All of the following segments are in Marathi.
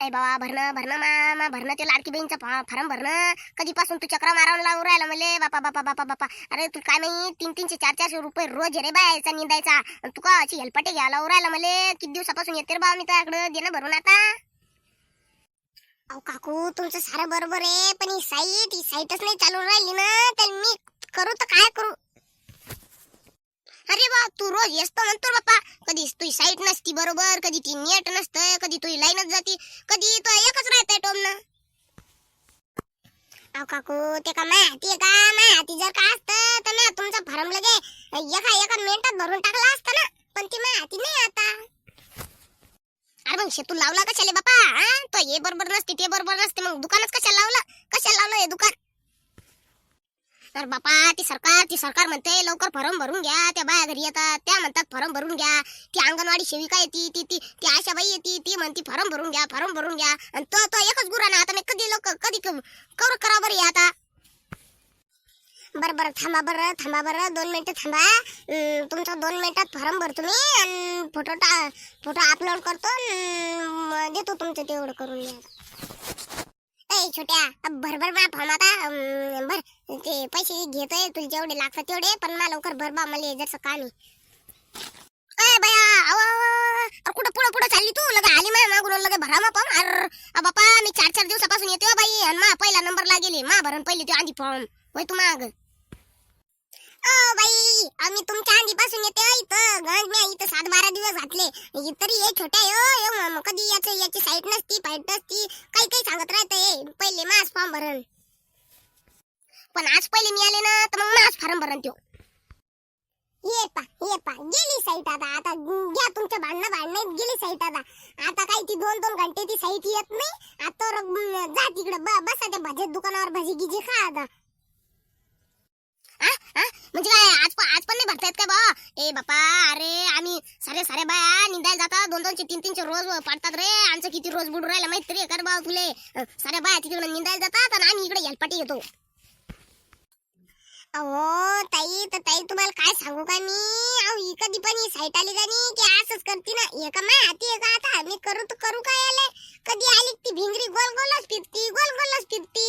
ए बाबा भरणं भरणं मामा भरणं ते लाडकी बहीणचा फॉर्म भरणं. कधीपासून तू चक्रा मारावं लावून राहिला मले? बापा बापा बापा बापा. अरे तू काय नाही तीन तीनशे चार चारशे रुपये रोज रे बायचा निंदायचा. तू का अशी हेलपाटे घ्यायला लावून राहिला मले? किती दिवसापासून येते रे बा मी त्याकडे देणं ना भरून आता. अहो काकू तुमचं सारं बरोबर आहे पण ही साईट ही साईटच नाही चालू राहिली ना. तर मी करू तर काय करू? अरे बा तू रोज येसतो म्हणतो बाप्पा. कधी तुझी साईट नसती बरोबर कधी ती नेट नसतं कधी तुझी लाईनच जाती कधी तो एकच राहत टोमनं अहो काकू ते का माहिती आहे का माहिती जर का असतं तर मी तुमचा फॉर्म लगे एका एका मिनिटात भरून टाकला असता ना. पण ती माहिती हाती नाही आता. अरे मग शेतू लावला कशाले बापा हा? तो हे बरोबर नसते ते बरोबर नसते मग दुकानच कशाला लावलं? कशाला लावलं हे दुकान? तर बापा ती सरकार ती सरकार म्हणते लवकर फॉर्म भरून घ्या त्या बाया घरी येतात. त्या म्हणतात फॉर्म भरून घ्या. ती अंगणवाडी सेविका येते ती ती ती आशाबाई येते ती म्हणती फॉर्म भरून घ्या फॉर्म भरून घ्या. आणि तो तो एकच गुरा ना आता मी कधी लोक कधी कवर करा बरं आता. बरं बरं थांबा बरं थांबा बरं दोन मिनिटं थांबा. तुमचा दोन मिनिटात फॉर्म भरतो मी आणि फोटो टा फोटो अपलोड करतो देतो तुमचं तेवढं करून घ्या छोट्या. भरभर बा. फॉर्म आता भर. ते पैसे घेतोय तुला जेवढे लागतात तेवढे. पण मला लवकर भर बा मला जसं काम आहे बया कुठं पुढं पुढं चालली तू? लगे आली माय मागून लगे भरा मा फॉर्म अर बापा मी चार चार दिवसापासून येते हो बाई. आणि मा पहिला नंबर लागेली. मा भरण पहिली तू आधी फॉर्म होय तू माग. ओ बाई आम्ही तुमच्या आधीपासून येते इथं. बारा दिवस तरी हे छोटा यो हो हे कधी याचं याची साईट नसती फाईट नसती. काही काही सांगत राहत हे पहिले मास फॉर्म भरण. पण आज पहिले मी आले ना तर मग मास फॉर्म भरण त्यो. ये पा ये पा गेली साईट आता. आता घ्या तुमच्या भांडणं भांडणं गेली साईट आता. आता काय ती दोन दोन घंटे ती साईट येत नाही. आता जा तिकडे बसा त्या भाजी दुकानावर भाजी गिजी खा आता आ? आ? म्हणजे काय आज पण आहेत का बा? ए बापा अरे आम्ही सारे सारे बाया निंदायला जातात. दोन दोनशे तीन तीनशे रोज पाडतात रे. आमचं किती रोज बुडून राहिला माहीत रे कर बा तुले सारे बाया तिकडे निंदायला जातात आणि आम्ही इकडे हेलपाटी घेतो अहो ताई तर ताई तुम्हाला काय सांगू का मी? अहो कधी पण ही साईट आली का नाही की असंच करते ना. हे का माय हाती आहे का आता मी करू तर करू काय आले कधी आली ती भिंगरी गोल गोलच फिरती गोल गोलच फिरती.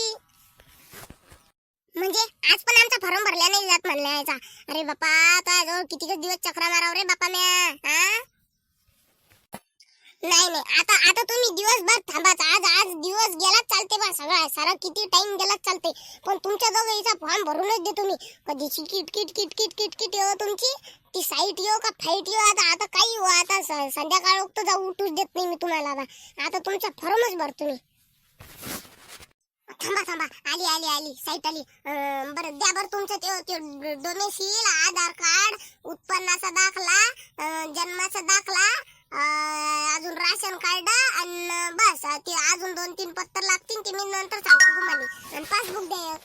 म्हणजे आज पण आमचा फॉर्म भरला नाही जात म्हणण्याचा अरे बापा आता जवळ किती दिवस चक्रा माराव रे बापा म्या नाही नाही आता आता तुम्ही दिवसभर थांबाच. आज आज दिवस गेलाच चालते बा सगळा. सारा किती टाइम गेलाच चालते. पण तुमच्या दोघीचा फॉर्म भरूनच दे तुम्ही कधीची किट kit kit kit kit kit येऊ तुमची? ती साईट येऊ का फाईट येऊ आता आता काही येऊ आता संध्याकाळ उठतो जाऊ उठूच देत नाही मी तुम्हाला आता. आता तुमचा फॉर्मच भर तुम्ही थांबा थांबा. आली आली आली. साईट आली. बरं द्या बरं तुमचं ते डोमेसील आधार कार्ड उत्पन्नाचा दाखला जन्माचा दाखला अजून राशन कार्ड आणि बस ते अजून दोन तीन पत्तर लागतील ते मी नंतर सांगतो तुम्हाला. आणि पासबुक द्या.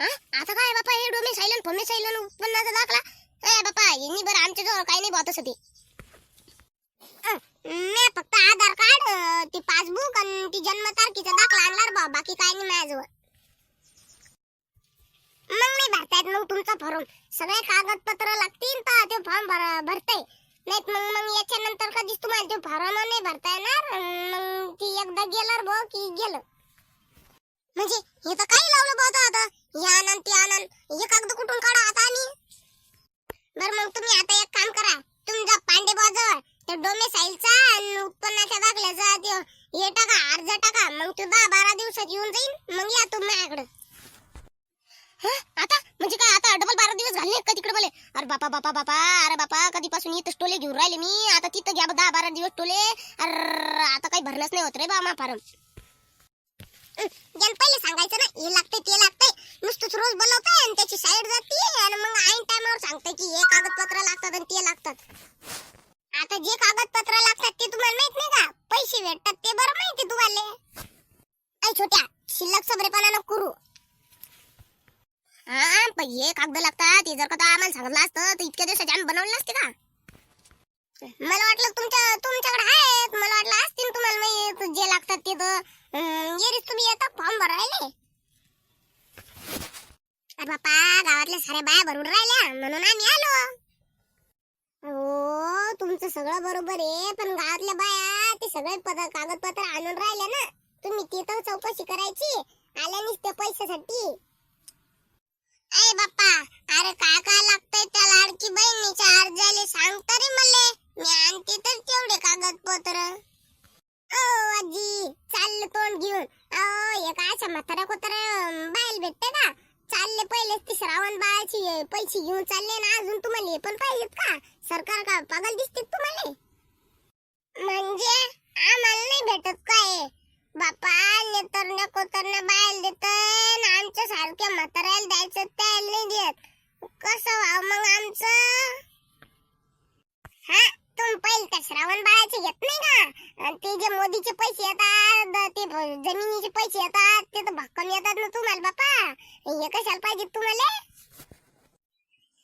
हं? आता काय बापा हे डोमे सायलन फोमे सायलन उत्पन्नाचा दाखला? ए बापा यांनी बरं आमच्या जवळ काही नाही बा तसं ते. अं, मी फक्त आधार कार्ड ती पासबुक आणि ती जन्म तारखेचा दाखला आणणार बा बाकी काय नाही माझ्याजवळ. मग नाही भरतायत मग तुमचा फॉर्म सगळे कागदपत्र लागतील तर ते फॉर्म भर भरते. नाहीत मग मग याच्यानंतर कधीच तुम्हाला ते फॉर्म नाही भरता येणार. मग ती एकदा गेलं भाऊ की गेलं. म्हणजे हे तर काही लावलं बघ आता. हे आनंद ते आनंद. हे कागद कुठून काढा आता आम्ही? बरं मग तुम्ही आता एक काम करा. तुमचा पांडे बाजवळ ते डोमेसाईलचा आणि उत्पन्नाच्या दाखल्याचा ते हे टाका अर्ज टाका. मग तू दहा बारा दिवसात येऊन जाईल मग या तुम्ही माझ्याकडं आता? म्हणजे काय आता डबल बारा दिवस घालले का तिकडे बोले अरे बापा बापा बापा. अरे बापा कधीपासून इथं टोले घेऊन राहिले मी? आता तिथं घ्या दहा बारा दिवस टोले. अरे आता काही भरणंच नाही होत रे बा मा फारम. पहिले सांगायचं ना हे लागतंय ते लागतंय. नुसतंच रोज बोलवताय आणि त्याची साईड जाते आणि मग ऐन टायमावर सांगते की हे कागदपत्र लागतात आणि ते लागतात. जे कागदपत्र लागतात ते तुम्हाला माहीत नाही का? पैसे भेटतात ते बरं माहिती तुम्हाला. ऐ छोट्या शिल्लक सबरेपणा करू. हा पण हे कागद लागतात ते जर का आम्हाला सांगितलं असतं तर इतक्या दिवसाचे आम्ही बनवले नसते का? मला वाटलं तुमच्या तुमच्याकडे आहेत मला वाटलं असतील तुम्हाला माहीत जे लागतात ते तर येरीच तुम्ही येता फॉर्म भरायले. अरे बापा गावातल्या साऱ्या बाया भरून राहिल्या म्हणून आम्ही आलो. हो तुमचं सगळं बरोबर आहे पण गावातल्या बाया ते सगळे कागदपत्र आणून राहिले ना तुम्ही ते तर चौकशी करायची आल्या त्या पैशासाठी. अरे बाप्पा अरे काय काय लागतंय त्या लाडकी बहिणीच्या अर्जाले सांग तरी मले. मी आणते तर तेवढे कागदपत्र. ओ आजी चाललं तोंड घेऊन. अहो एक अशा म्हातारा कुत्र बाहेर भेटते का? चालले पहिले ती श्रावण बाळाची पैसे घेऊन चालले ना अजून तुम्हाला पण पाहिजेत का? सरकार का पागल दिसते तुम्हाला? म्हणजे आम्हाला नाही भेटत काय बापा नेतर नको तर बाहेर देत आमच्या सारख्या म्हाताऱ्याला द्यायचं त्याला नाही देत. कसं व्हाव मग आमचं? हा तुम्ही पहिले त्या श्रावण बाळाचे घेत नाही का? ते जे मोदीचे पैसे येतात ते जमिनीचे पैसे येतात ते तर भक्कम येतात ना तुम्हाला बापा. हे कशाला पाहिजे तुम्हाला?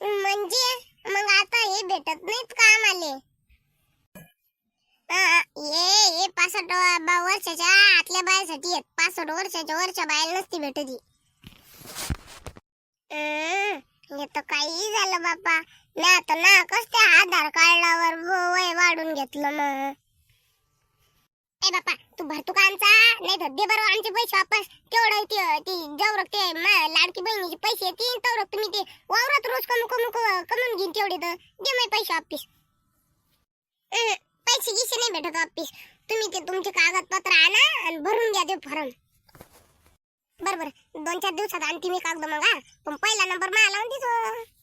म्हणजे मग आता हे भेटत नाहीत का आम्हाला? पासष्ट वर्षाच्या आतल्या बायासाठी आहेत. पासष्ट वर्षाच्या वरच्या बायाला नसती भेटत हे तर काही झालं बापा. मी आता ना कस त्या आधार कार्डावर वय वाढून घेतलं मग? ए बापा तू भरतो का आमचा? नाही तर दे बरं आमचे पैसे वापस. तेवढं ते ती जेवढं ते लाडकी बहिणीचे पैसे येतील तर तुम्ही ते वावरात रोज कमी कमी कमवून घेईन तेवढे तर. दे माझे पैसे वापिस. पैसे गिसे नाही भेटत वापिस. तुम्ही ते तुमचे कागदपत्र आणा आणि भरून घ्या ते फॉर्म. बरं बरं. दोन चार दिवसात आणते मी कागद मग हा. पण पहिला नंबर मला लावून देतो.